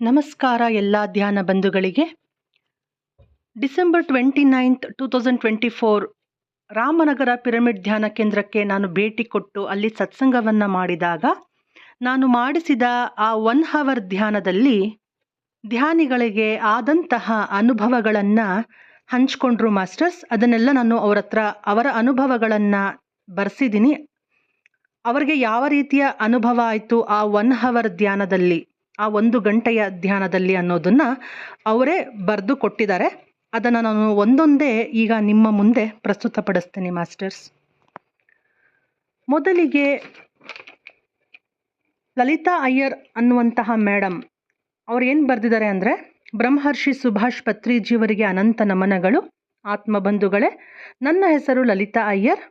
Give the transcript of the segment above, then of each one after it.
ನಮಸ್ಕಾರ ಎಲ್ಲ ಧ್ಯಾನ ಬಂಧುಗಳಿಗೆ. December twenty ninth, two thousand twenty four Ramanagara pyramid ಧ್ಯಾನ ಕೇಂದ್ರಕ್ಕೆ ನಾನು ಭೇಟಿ ಕೊಟ್ಟು ಅಲ್ಲಿ ಸತ್ಸಂಗವನ್ನು ಮಾಡಿದಾಗ ನಾನು ಮಾಡಿಸಿದ ಆ ಒನ್ ಹವರ್ ಧ್ಯಾನದಲ್ಲಿ ಧ್ಯಾನಿಗಳಿಗೆ ಆದಂತಹ ಅನುಭವಗಳನ್ನು ಹಂಚ್ಕೊಂಡ್ರು ಮಾಸ್ಟರ್ಸ್. ಅದನ್ನೆಲ್ಲ ನಾನು ಅವರ ಹತ್ರ, ಅವರ ಅನುಭವಗಳನ್ನು ಬರೆಸಿದ್ದೀನಿ ಅವರಿಗೆ ಯಾವ ರೀತಿಯ ಅನುಭವ ಆಯಿತು ಆ ಒನ್ ಹವರ್ ಧ್ಯಾನದಲ್ಲಿ? ಆ ಒಂದು ಗಂಟೆಯ ಧ್ಯಾನದಲ್ಲಿ ಅನ್ನೋದನ್ನು ಅವರೇ ಬರೆದು ಕೊಟ್ಟಿದ್ದಾರೆ. ಅದನ್ನು ನಾನು ಒಂದೊಂದೇ ಈಗ ನಿಮ್ಮ ಮುಂದೆ ಪ್ರಸ್ತುತಪಡಿಸ್ತೀನಿ, ಮಾಸ್ಟರ್ಸ್. ಮೊದಲಿಗೆ ಲಲಿತಾ ಅಯ್ಯರ್ ಅನ್ನುವಂತಹ ಮೇಡಮ್ ಅವ್ರು ಏನು ಬರೆದಿದ್ದಾರೆ ಅಂದರೆ, ಬ್ರಹ್ಮರ್ಷಿ ಸುಭಾಷ್ ಪತ್ರಿಜಿಯವರಿಗೆ ಅನಂತ ನಮನಗಳು, ಆತ್ಮಬಂಧುಗಳೇ. ನನ್ನ ಹೆಸರು ಲಲಿತಾ ಅಯ್ಯರ್.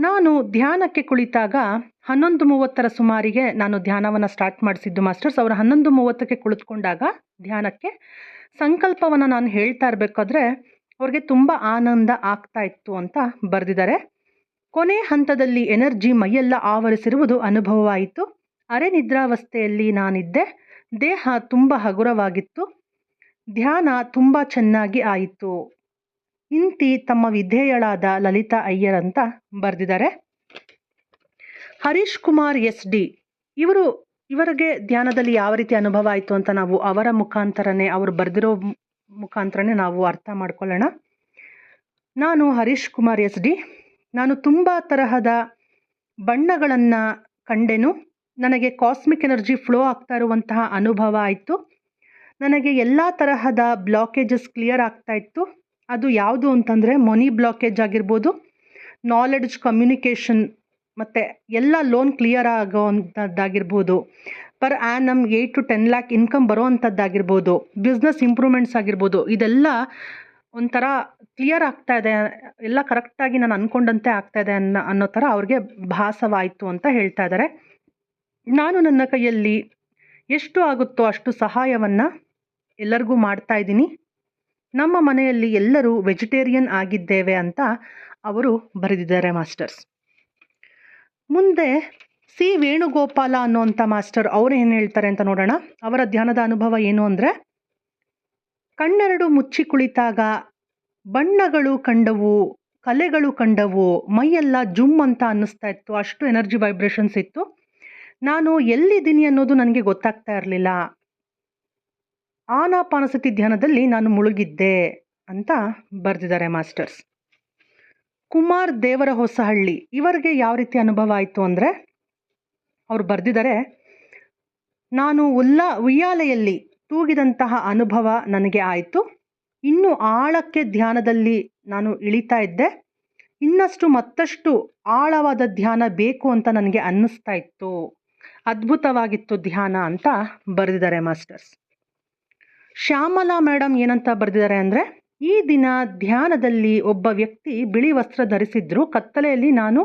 ನಾನು ಧ್ಯಾನಕ್ಕೆ ಕುಳಿತಾಗ ಹನ್ನೊಂದು ಮೂವತ್ತರ ಸುಮಾರಿಗೆ ನಾನು ಧ್ಯಾನವನ್ನು ಸ್ಟಾರ್ಟ್ ಮಾಡಿಸಿದ್ದು, ಮಾಸ್ಟರ್ಸ್. ಅವರು ಹನ್ನೊಂದು ಮೂವತ್ತಕ್ಕೆ ಕುಳಿತುಕೊಂಡಾಗ ಧ್ಯಾನಕ್ಕೆ ಸಂಕಲ್ಪವನ್ನು ನಾನು ಹೇಳ್ತಾ ಇರಬೇಕಾದ್ರೆ ಅವ್ರಿಗೆ ತುಂಬ ಆನಂದ ಆಗ್ತಾ ಇತ್ತು ಅಂತ ಬರೆದಿದ್ದಾರೆ. ಕೊನೆ ಹಂತದಲ್ಲಿ ಎನರ್ಜಿ ಮೈಯೆಲ್ಲ ಆವರಿಸಿರುವುದು ಅನುಭವವಾಯಿತು. ಅರೆ ನಿದ್ರಾವಸ್ಥೆಯಲ್ಲಿ ನಾನಿದ್ದೆ. ದೇಹ ತುಂಬ ಹಗುರವಾಗಿತ್ತು. ಧ್ಯಾನ ತುಂಬ ಚೆನ್ನಾಗಿ ಆಯಿತು. ಇಂತಿ ತಮ್ಮ ವಿಧೇಯಳಾದ ಲಲಿತಾ ಅಯ್ಯರ್ ಅಂತ ಬರೆದಿದ್ದಾರೆ. ಹರೀಶ್ ಕುಮಾರ್ ಎಸ್ ಡಿ, ಇವರು ಇವರಿಗೆ ಧ್ಯಾನದಲ್ಲಿ ಯಾವ ರೀತಿ ಅನುಭವ ಆಯಿತು ಅಂತ ನಾವು ಅವರ ಮುಖಾಂತರನೇ, ಅವರು ಬರೆದಿರೋ ಮುಖಾಂತರನೇ ನಾವು ಅರ್ಥ ಮಾಡ್ಕೊಳ್ಳೋಣ. ನಾನು ಹರೀಶ್ ಕುಮಾರ್ ಎಸ್ ಡಿ, ನಾನು ತುಂಬ ತರಹದ ಬಣ್ಣಗಳನ್ನು ಕಂಡೆನು. ನನಗೆ ಕಾಸ್ಮಿಕ್ ಎನರ್ಜಿ ಫ್ಲೋ ಆಗ್ತಾ ಇರುವಂತಹ ಅನುಭವ ಆಯಿತು. ನನಗೆ ಎಲ್ಲ ತರಹದ ಬ್ಲಾಕೇಜಸ್ ಕ್ಲಿಯರ್ ಆಗ್ತಾ ಇತ್ತು. ಅದು ಯಾವುದು ಅಂತಂದರೆ ಮನಿ ಬ್ಲಾಕೇಜ್ ಆಗಿರ್ಬೋದು ನಾಲೆಡ್ಜ್ ಕಮ್ಯುನಿಕೇಷನ್ ಮತ್ತು ಎಲ್ಲ loan clear ಆಗೋವಂಥದ್ದಾಗಿರ್ಬೋದು. Per annum eight to ten lakh income ಬರೋವಂಥದ್ದಾಗಿರ್ಬೋದು business improvements ಆಗಿರ್ಬೋದು, ಇದೆಲ್ಲ ಒಂಥರ ಕ್ಲಿಯರ್ ಆಗ್ತಾ ಇದೆ, ಎಲ್ಲ ಕರೆಕ್ಟಾಗಿ ನಾನು ಅಂದ್ಕೊಂಡಂತೆ ಆಗ್ತಾ ಇದೆ ಅನ್ನೋ ಅನ್ನೋ ಥರ ಅವ್ರಿಗೆ ಭಾಸವಾಯಿತು ಅಂತ ಹೇಳ್ತಾ ಇದ್ದಾರೆ ನಾನು ನನ್ನ ಕೈಯಲ್ಲಿ ಎಷ್ಟು ಆಗುತ್ತೋ ಅಷ್ಟು ಸಹಾಯವನ್ನು ಎಲ್ಲರಿಗೂ ಮಾಡ್ತಾ ಇದ್ದೀನಿ. ನಮ್ಮ ಮನೆಯಲ್ಲಿ ಎಲ್ಲರೂ ವೆಜಿಟೇರಿಯನ್ ಆಗಿದ್ದೇವೆ ಅಂತ ಅವರು ಬರೆದಿದ್ದಾರೆ, ಮಾಸ್ಟರ್ಸ್. ಮುಂದೆ ಸಿ. ವೇಣುಗೋಪಾಲ ಅನ್ನುವಂಥ ಮಾಸ್ಟರ್ ಅವರು ಏನು ಹೇಳ್ತಾರೆ ಅಂತ ನೋಡೋಣ. ಅವರ ಧ್ಯಾನದ ಅನುಭವ ಏನು ಅಂದರೆ, ಕಣ್ಣೆರಡು ಮುಚ್ಚಿ ಕುಳಿತಾಗ ಬಣ್ಣಗಳು ಕಂಡವು, ಕಲೆಗಳು ಕಂಡವು, ಮೈಯೆಲ್ಲ ಜುಮ್ ಅಂತ ಅನ್ನಿಸ್ತಾ ಇತ್ತು. ಅಷ್ಟು ಎನರ್ಜಿ ವೈಬ್ರೇಷನ್ಸ್ ಇತ್ತು. ನಾನು ಎಲ್ಲಿದ್ದೀನಿ ಅನ್ನೋದು ನನಗೆ ಗೊತ್ತಾಗ್ತಾ ಇರಲಿಲ್ಲ. ಆನಾಪಾನಸತಿ ಧ್ಯಾನದಲ್ಲಿ ನಾನು ಮುಳುಗಿದ್ದೆ ಅಂತ ಬರೆದಿದ್ದಾರೆ ಮಾಸ್ಟರ್ಸ್. ಕುಮಾರ್ ದೇವರ ಹೊಸಹಳ್ಳಿ ಇವರಿಗೆ ಯಾವ ರೀತಿ ಅನುಭವ ಆಯಿತು ಅಂದರೆ, ಅವ್ರು ಬರೆದಿದ್ದಾರೆ, ನಾನು ಉಲ್ಲಾ, ಉಯ್ಯಾಲೆಯಲ್ಲಿ ತೂಗಿದಂತಹ ಅನುಭವ ನನಗೆ ಆಯಿತು. ಇನ್ನು ಆಳಕ್ಕೆ ಧ್ಯಾನದಲ್ಲಿ ನಾನು ಇಳಿತಾ ಇದ್ದೆ. ಇನ್ನಷ್ಟು ಮತ್ತಷ್ಟು ಆಳವಾದ ಧ್ಯಾನ ಬೇಕು ಅಂತ ನನಗೆ ಅನ್ನಿಸ್ತಾ ಇತ್ತು. ಅದ್ಭುತವಾಗಿತ್ತು ಧ್ಯಾನ ಅಂತ ಬರೆದಿದ್ದಾರೆ ಮಾಸ್ಟರ್ಸ್. ಶ್ಯಾಮಲಾ ಮೇಡಮ್ ಏನಂತ ಬರೆದಿದ್ದಾರೆ ಅಂದರೆ, ಈ ದಿನ ಧ್ಯಾನದಲ್ಲಿ ಒಬ್ಬ ವ್ಯಕ್ತಿ ಬಿಳಿ ವಸ್ತ್ರ ಧರಿಸಿದ್ರು. ಕತ್ತಲೆಯಲ್ಲಿ ನಾನು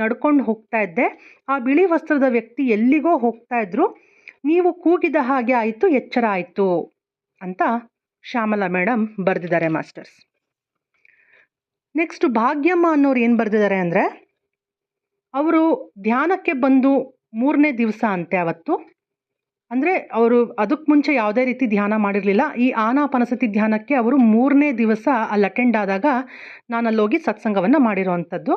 ನಡ್ಕೊಂಡು ಹೋಗ್ತಾ ಇದ್ದೆ. ಆ ಬಿಳಿ ವಸ್ತ್ರದ ವ್ಯಕ್ತಿ ಎಲ್ಲಿಗೋ ಹೋಗ್ತಾ ಇದ್ರು. ನೀವು ಕೂಗಿದ ಹಾಗೆ ಆಯಿತು, ಎಚ್ಚರ ಆಯಿತು ಅಂತ ಶ್ಯಾಮಲಾ ಮೇಡಮ್ ಬರೆದಿದ್ದಾರೆ ಮಾಸ್ಟರ್ಸ್. ನೆಕ್ಸ್ಟ್ ಭಾಗ್ಯಮ್ಮ ಅನ್ನೋರು ಏನು ಬರೆದಿದ್ದಾರೆ ಅಂದರೆ, ಅವರು ಧ್ಯಾನಕ್ಕೆ ಬಂದು ಮೂರನೇ ದಿವಸ ಅಂತೆ ಅವತ್ತು. ಅಂದರೆ ಅವರು ಅದಕ್ಕೆ ಮುಂಚೆ ಯಾವುದೇ ರೀತಿ ಧ್ಯಾನ ಮಾಡಿರಲಿಲ್ಲ. ಈ ಆನಾಪಾನಸತಿ ಧ್ಯಾನಕ್ಕೆ ಅವರು ಮೂರನೇ ದಿವಸ ಅಲ್ಲಿ ಅಟೆಂಡ್ ಆದಾಗ ನಾನು ಅಲ್ಲೋಗಿ ಸತ್ಸಂಗವನ್ನು ಮಾಡಿರುವಂಥದ್ದು.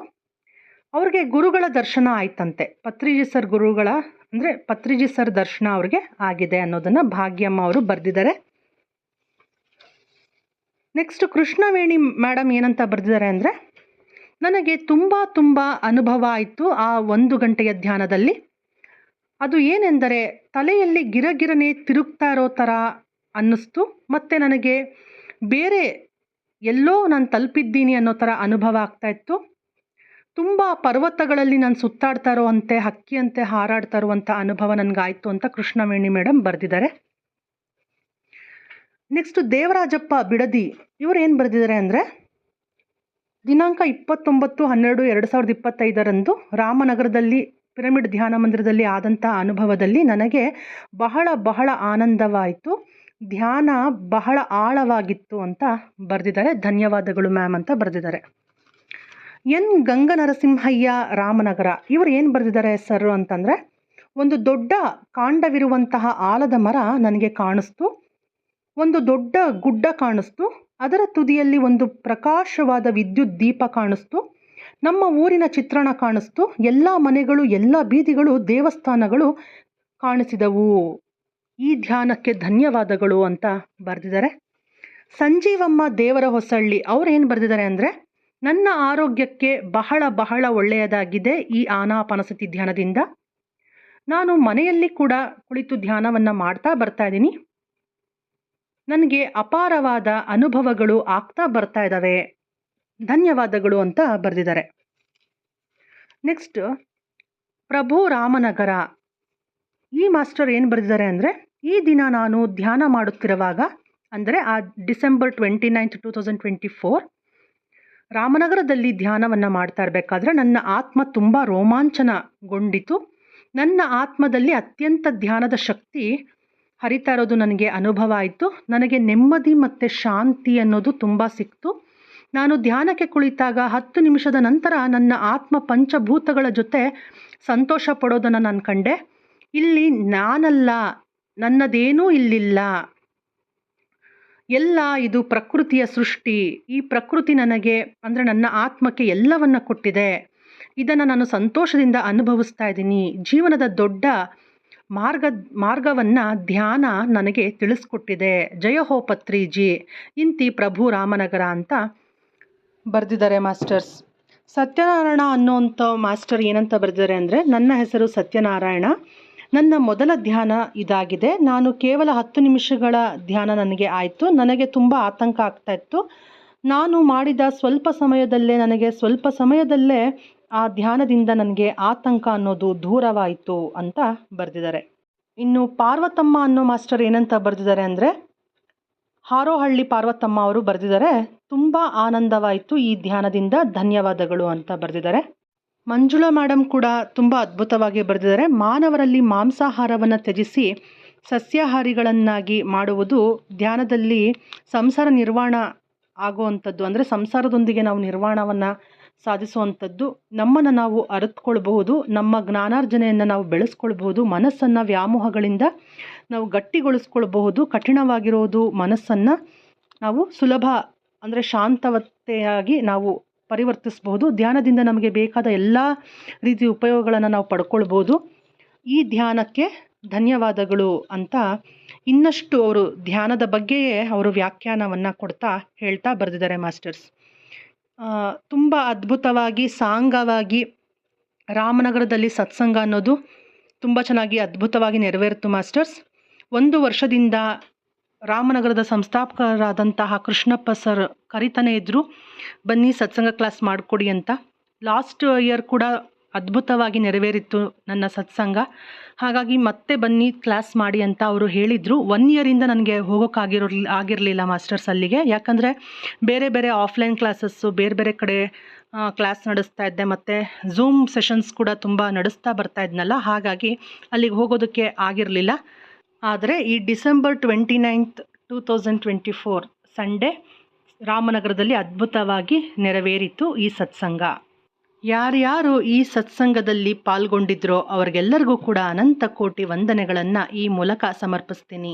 ಅವ್ರಿಗೆ ಗುರುಗಳ ದರ್ಶನ ಆಯ್ತಂತೆ. ಪತ್ರಿಜಿ ಸರ್ ಗುರುಗಳ, ಅಂದರೆ ಪತ್ರಿಜಿ ಸರ್ ದರ್ಶನ ಅವ್ರಿಗೆ ಆಗಿದೆ ಅನ್ನೋದನ್ನು ಭಾಗ್ಯಮ್ಮ ಅವರು ಬರೆದಿದ್ದಾರೆ. ನೆಕ್ಸ್ಟ್ ಕೃಷ್ಣವೇಣಿ ಮೇಡಮ್ ಏನಂತ ಬರೆದಿದ್ದಾರೆ ಅಂದರೆ, ನನಗೆ ತುಂಬ ತುಂಬ ಅನುಭವ ಆಯಿತು ಆ ಒಂದು ಗಂಟೆಯ ಧ್ಯಾನದಲ್ಲಿ. ಅದು ಏನೆಂದರೆ ತಲೆಯಲ್ಲಿ ಗಿರಗಿರನೆ ತಿರುಗ್ತಾ ಇರೋ ಥರ ಅನ್ನಿಸ್ತು. ಮತ್ತು ನನಗೆ ಬೇರೆ ಎಲ್ಲೋ ನಾನು ತಲುಪಿದ್ದೀನಿ ಅನ್ನೋ ಥರ ಅನುಭವ ಆಗ್ತಾ ಇತ್ತು. ತುಂಬ ಪರ್ವತಗಳಲ್ಲಿ ನಾನು ಸುತ್ತಾಡ್ತಾ ಇರೋವಂತೆ, ಹಕ್ಕಿಯಂತೆ ಹಾರಾಡ್ತಾ ಇರುವಂಥ ಅನುಭವ ನನಗಾಯಿತು ಅಂತ ಕೃಷ್ಣವೇಣಿ ಮೇಡಮ್ ಬರೆದಿದ್ದಾರೆ. ನೆಕ್ಸ್ಟ್ ದೇವರಾಜಪ್ಪ ಬಿಡದಿ, ಇವರು ಏನು ಬರೆದಿದ್ದಾರೆ ಅಂದರೆ ದಿನಾಂಕ ಇಪ್ಪತ್ತೊಂಬತ್ತು ಹನ್ನೆರಡು ಎರಡು ಸಾವಿರದ ಇಪ್ಪತ್ತೈದರಂದು ರಾಮನಗರದಲ್ಲಿ ಪಿರಮಿಡ್ ಧ್ಯಾನ ಮಂದಿರದಲ್ಲಿ ಆದಂಥ ಅನುಭವದಲ್ಲಿ ನನಗೆ ಬಹಳ ಬಹಳ ಆನಂದವಾಯಿತು. ಧ್ಯಾನ ಬಹಳ ಆಳವಾಗಿತ್ತು ಅಂತ ಬರೆದಿದ್ದಾರೆ. ಧನ್ಯವಾದಗಳು ಮ್ಯಾಮ್ ಅಂತ ಬರೆದಿದ್ದಾರೆ. ಎನ್ ಗಂಗನರಸಿಂಹಯ್ಯ ರಾಮನಗರ, ಇವರು ಏನು ಬರೆದಿದ್ದಾರೆ ಸರ್ ಅಂತಂದರೆ, ಒಂದು ದೊಡ್ಡ ಕಾಂಡವಿರುವಂತಹ ಆಲದ ಮರ ನನಗೆ ಕಾಣಿಸ್ತು. ಒಂದು ದೊಡ್ಡ ಗುಡ್ಡ ಕಾಣಿಸ್ತು. ಅದರ ತುದಿಯಲ್ಲಿ ಒಂದು ಪ್ರಕಾಶವಾದ ವಿದ್ಯುತ್ ದೀಪ ಕಾಣಿಸ್ತು. ನಮ್ಮ ಊರಿನ ಚಿತ್ರಣ ಕಾಣಿಸ್ತು. ಎಲ್ಲ ಮನೆಗಳು, ಎಲ್ಲ ಬೀದಿಗಳು, ದೇವಸ್ಥಾನಗಳು ಕಾಣಿಸಿದವು. ಈ ಧ್ಯಾನಕ್ಕೆ ಧನ್ಯವಾದಗಳು ಅಂತ ಬರೆದಿದ್ದಾರೆ. ಸಂಜೀವಮ್ಮ ದೇವರ ಹೊಸಳ್ಳಿ ಅವ್ರು ಏನು ಬರೆದಿದ್ದಾರೆ ಅಂದರೆ, ನನ್ನ ಆರೋಗ್ಯಕ್ಕೆ ಬಹಳ ಬಹಳ ಒಳ್ಳೆಯದಾಗಿದೆ ಈ ಆನಾಪಾನಸತಿ ಧ್ಯಾನದಿಂದ. ನಾನು ಮನೆಯಲ್ಲಿ ಕೂಡ ಕುಳಿತು ಧ್ಯಾನವನ್ನು ಮಾಡ್ತಾ ಬರ್ತಾ ಇದ್ದೀನಿ. ನನಗೆ ಅಪಾರವಾದ ಅನುಭವಗಳು ಆಗ್ತಾ ಬರ್ತಾ ಇದ್ದಾವೆ ಧನ್ಯವಾದಗಳು ಅಂತ ಬರೆದಿದ್ದಾರೆ. ನೆಕ್ಸ್ಟ್ ಪ್ರಭು ರಾಮನಗರ. ಈ ಮಾಸ್ಟರ್ ಏನು ಬರೆದಿದ್ದಾರೆ ಅಂದರೆ, ಈ ದಿನ ನಾನು ಧ್ಯಾನ ಮಾಡುತ್ತಿರುವಾಗ, ಅಂದರೆ ಆ December twenty ninth, two thousand twenty four, ರಾಮನಗರದಲ್ಲಿ ಧ್ಯಾನವನ್ನು ಮಾಡ್ತಾ ಇರಬೇಕಾದ್ರೆ ನನ್ನ ಆತ್ಮ ತುಂಬ ರೋಮಾಂಚನಗೊಂಡಿತು. ನನ್ನ ಆತ್ಮದಲ್ಲಿ ಅತ್ಯಂತ ಧ್ಯಾನದ ಶಕ್ತಿ ಹರಿತಾ ಇರೋದು ನನಗೆ ಅನುಭವ ಆಯಿತು. ನನಗೆ ನೆಮ್ಮದಿ ಮತ್ತು ಶಾಂತಿ ಅನ್ನೋದು ತುಂಬ ಸಿಕ್ತು. ನಾನು ಧ್ಯಾನಕ್ಕೆ ಕುಳಿತಾಗ ಹತ್ತು ನಿಮಿಷದ ನಂತರ ನನ್ನ ಆತ್ಮ ಪಂಚಭೂತಗಳ ಜೊತೆ ಸಂತೋಷ ಪಡೋದನ್ನು ನಾನು ಕಂಡೆ. ಇಲ್ಲಿ ನಾನಲ್ಲ, ನನ್ನದೇನೂ ಇಲ್ಲಿಲ್ಲ. ಎಲ್ಲ ಇದು ಪ್ರಕೃತಿಯ ಸೃಷ್ಟಿ. ಈ ಪ್ರಕೃತಿ ನನಗೆ, ಅಂದರೆ ನನ್ನ ಆತ್ಮಕ್ಕೆ ಎಲ್ಲವನ್ನ ಕೊಟ್ಟಿದೆ. ಇದನ್ನು ನಾನು ಸಂತೋಷದಿಂದ ಅನುಭವಿಸ್ತಾ ಇದ್ದೀನಿ. ಜೀವನದ ದೊಡ್ಡ ಮಾರ್ಗ, ಮಾರ್ಗವನ್ನು ಧ್ಯಾನ ನನಗೆ ತಿಳಿಸ್ಕೊಟ್ಟಿದೆ. ಜಯ ಹೋ ಇಂತಿ ಪ್ರಭು ರಾಮನಗರ ಅಂತ ಬರೆದಿದ್ದಾರೆ ಮಾಸ್ಟರ್ಸ್. ಸತ್ಯನಾರಾಯಣ ಅನ್ನೋವಂಥ ಮಾಸ್ಟರ್ ಏನಂತ ಬರೆದಿದ್ದಾರೆ ಅಂದರೆ, ನನ್ನ ಹೆಸರು ಸತ್ಯನಾರಾಯಣ. ನನ್ನ ಮೊದಲ ಧ್ಯಾನ ಇದಾಗಿದೆ. ನಾನು ಕೇವಲ ಹತ್ತು ನಿಮಿಷಗಳ ಧ್ಯಾನ ನನಗೆ ಆಯಿತು. ನನಗೆ ತುಂಬ ಆತಂಕ ಆಗ್ತಾ ಇತ್ತು. ನಾನು ಮಾಡಿದ ಸ್ವಲ್ಪ ಸಮಯದಲ್ಲೇ ನನಗೆ ಸ್ವಲ್ಪ ಸಮಯದಲ್ಲೇ ಆ ಧ್ಯಾನದಿಂದ ನನಗೆ ಆತಂಕ ಅನ್ನೋದು ದೂರವಾಯಿತು ಅಂತ ಬರೆದಿದ್ದಾರೆ. ಇನ್ನು ಪಾರ್ವತಮ್ಮ ಅನ್ನೋ ಮಾಸ್ಟರ್ ಏನಂತ ಬರೆದಿದ್ದಾರೆ ಅಂದರೆ ಹಾರೋಹಳ್ಳಿ ಪಾರ್ವತಮ್ಮ ಅವರು ಬರೆದಿದ್ದಾರೆ, ತುಂಬ ಆನಂದವಾಯಿತು ಈ ಧ್ಯಾನದಿಂದ, ಧನ್ಯವಾದಗಳು ಅಂತ ಬರೆದಿದ್ದಾರೆ. ಮಂಜುಳಾ ಮೇಡಮ್ ಕೂಡ ತುಂಬ ಅದ್ಭುತವಾಗಿ ಬರೆದಿದ್ದಾರೆ, ಮಾನವರಲ್ಲಿ ಮಾಂಸಾಹಾರವನ್ನು ತ್ಯಜಿಸಿ, ಸಸ್ಯಾಹಾರಿಗಳನ್ನಾಗಿ ಮಾಡುವುದು ಧ್ಯಾನದಲ್ಲಿ ಸಂಸಾರ ನಿರ್ವಾಣ ಆಗುವಂಥದ್ದು. ಅಂದರೆ ಸಂಸಾರದೊಂದಿಗೆ ನಾವು ನಿರ್ವಾಣವನ್ನು ಸಾಧಿಸುವಂಥದ್ದು, ನಮ್ಮನ್ನು ನಾವು ಅರಿತುಕೊಳ್ಬಹುದು, ನಮ್ಮ ಜ್ಞಾನಾರ್ಜನೆಯನ್ನು ನಾವು ಬೆಳೆಸ್ಕೊಳ್ಬಹುದು, ಮನಸ್ಸನ್ನು ವ್ಯಾಮೋಹಗಳಿಂದ ನಾವು ಗಟ್ಟಿಗೊಳಿಸ್ಕೊಳ್ಬಹುದು, ಕಠಿಣವಾಗಿರೋದು ಮನಸ್ಸನ್ನು ನಾವು ಸುಲಭ ಅಂದರೆ ಶಾಂತವತೆಯಾಗಿ ನಾವು ಪರಿವರ್ತಿಸಬಹುದು. ಧ್ಯಾನದಿಂದ ನಮಗೆ ಬೇಕಾದ ಎಲ್ಲ ರೀತಿಯ ಉಪಯೋಗಗಳನ್ನು ನಾವು ಪಡ್ಕೊಳ್ಬೋದು ಈ ಧ್ಯಾನಕ್ಕೆ ಧನ್ಯವಾದಗಳು ಅಂತ ಇನ್ನಷ್ಟು ಅವರು ಧ್ಯಾನದ ಬಗ್ಗೆಯೇ ಅವರು ವ್ಯಾಖ್ಯಾನವನ್ನು ಕೊಡ್ತಾ ಹೇಳ್ತಾ ಬರೆದಿದ್ದಾರೆ ಮಾಸ್ಟರ್ಸ್. ತುಂಬ ಅದ್ಭುತವಾಗಿ, ಸಾಂಗವಾಗಿ ರಾಮನಗರದಲ್ಲಿ ಸತ್ಸಂಗ ಅನ್ನೋದು ತುಂಬ ಚೆನ್ನಾಗಿ ಅದ್ಭುತವಾಗಿ ನೆರವೇರಿತು ಮಾಸ್ಟರ್ಸ್. ಒಂದು ವರ್ಷದಿಂದ ರಾಮನಗರದ ಸಂಸ್ಥಾಪಕರಾದಂತಹ ಕೃಷ್ಣಪ್ಪ ಸರ್ ಕರಿತಾನೆ ಇದ್ದರು ಬನ್ನಿ ಸತ್ಸಂಗ ಕ್ಲಾಸ್ ಮಾಡಿಕೊಡಿ ಅಂತ. ಲಾಸ್ಟ್ ಇಯರ್ ಕೂಡ ಅದ್ಭುತವಾಗಿ ನೆರವೇರಿತ್ತು ನನ್ನ ಸತ್ಸಂಗ. ಹಾಗಾಗಿ ಮತ್ತೆ ಬನ್ನಿ ಕ್ಲಾಸ್ ಮಾಡಿ ಅಂತ ಅವರು ಹೇಳಿದರು. ಒನ್ ಇಯರಿಂದ ನನಗೆ ಹೋಗೋಕ್ಕಾಗಿರೋ ಆಗಿರಲಿಲ್ಲ ಮಾಸ್ಟರ್ಸ್ ಅಲ್ಲಿಗೆ. ಯಾಕಂದರೆ ಬೇರೆ ಬೇರೆ ಆಫ್ಲೈನ್ ಕ್ಲಾಸಸ್ಸು ಬೇರೆ ಬೇರೆ ಕಡೆ ಕ್ಲಾಸ್ ನಡೆಸ್ತಾ ಇದ್ದೆ. ಮತ್ತು ಝೂಮ್ ಸೆಷನ್ಸ್ ಕೂಡ ತುಂಬ ನಡೆಸ್ತಾ ಬರ್ತಾ ಇದ್ನಲ್ಲ. ಹಾಗಾಗಿ ಅಲ್ಲಿಗೆ ಹೋಗೋದಕ್ಕೆ ಆಗಿರಲಿಲ್ಲ. ಆದರೆ ಈ December twenty ninth two thousand twenty four Sunday ರಾಮನಗರದಲ್ಲಿ ಅದ್ಭುತವಾಗಿ ನೆರವೇರಿತು ಈ ಸತ್ಸಂಗ. ಯಾರ್ಯಾರು ಈ ಸತ್ಸಂಗದಲ್ಲಿ ಪಾಲ್ಗೊಂಡಿದ್ರೋ ಅವ್ರಿಗೆಲ್ಲರಿಗೂ ಕೂಡ ಅನಂತ ಕೋಟಿ ವಂದನೆಗಳನ್ನು ಈ ಮೂಲಕ ಸಮರ್ಪಿಸ್ತೀನಿ.